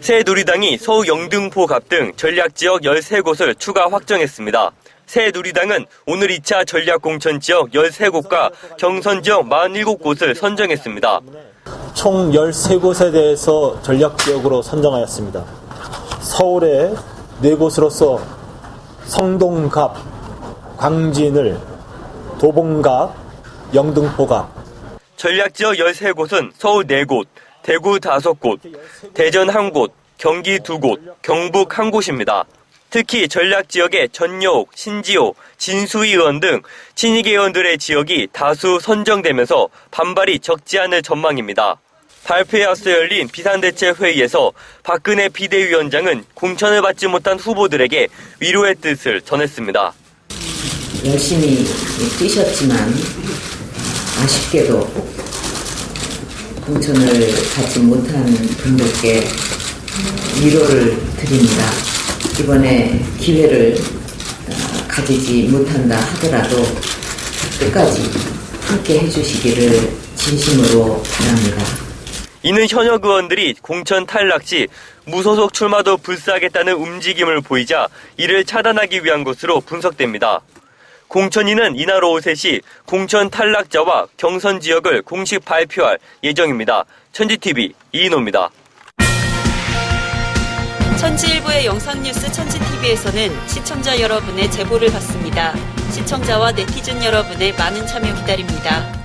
새누리당이 서울 영등포 갑 등 전략지역 13곳을 추가 확정했습니다. 새누리당은 오늘 2차 전략공천 지역 13곳과 경선 지역 47곳을 선정했습니다. 총 13곳에 대해서 전략지역으로 선정하였습니다. 서울의 4곳으로서 성동갑, 광진을, 도봉갑, 영등포갑, 전략지역 13곳은 서울 4곳, 대구 5곳, 대전 1곳, 경기 2곳, 경북 1곳입니다. 특히 전략 지역의 전여옥, 신지호, 진수희 의원 등 친이계 의원들의 지역이 다수 선정되면서 반발이 적지 않을 전망입니다. 발표에 앞서 열린 비상대책회의에서 박근혜 비대위원장은 공천을 받지 못한 후보들에게 위로의 뜻을 전했습니다. 열심히 뛰셨지만 아쉽게도 공천을 받지 못한 분들께 위로를 드립니다. 이번에 기회를 어, 가지지 못한다 하더라도 끝까지 함께 해주시기를 진심으로 바랍니다. 이는 현역 의원들이 공천 탈락 시 무소속 출마도 불사하겠다는 움직임을 보이자 이를 차단하기 위한 것으로 분석됩니다. 공천위는 이날 오후 3시 공천 탈락자와 경선 지역을 공식 발표할 예정입니다. 천지TV 이인호입니다. 천지일보의 영상뉴스 천지TV에서는 시청자 여러분의 제보를 받습니다. 시청자와 네티즌 여러분의 많은 참여 기다립니다.